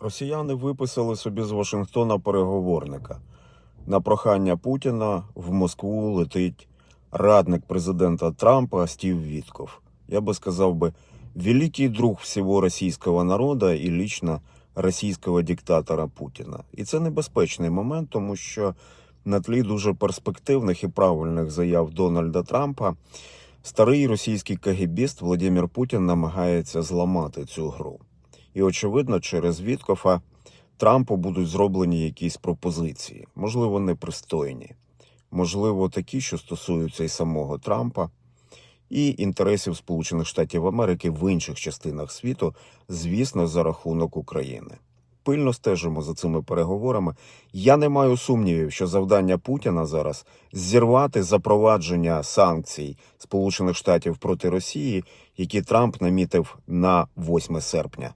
Росіяни виписали собі з Вашингтона переговорника. На прохання Путіна в Москву летить радник президента Трампа Стів Вітков. Я би сказав би, великий друг всього російського народу і лично російського диктатора Путіна. І це небезпечний момент, тому що на тлі дуже перспективних і правильних заяв Дональда Трампа старий російський кагібіст Владимир Путін намагається зламати цю гру. І очевидно, через Віткофа Трампу будуть зроблені якісь пропозиції, можливо, непристойні, можливо, такі, що стосуються і самого Трампа, і інтересів Сполучених Штатів Америки в інших частинах світу, звісно, за рахунок України. Пильно стежимо за цими переговорами. Я не маю сумнівів, що завдання Путіна зараз зірвати запровадження санкцій Сполучених Штатів проти Росії, які Трамп намітив на 8 серпня.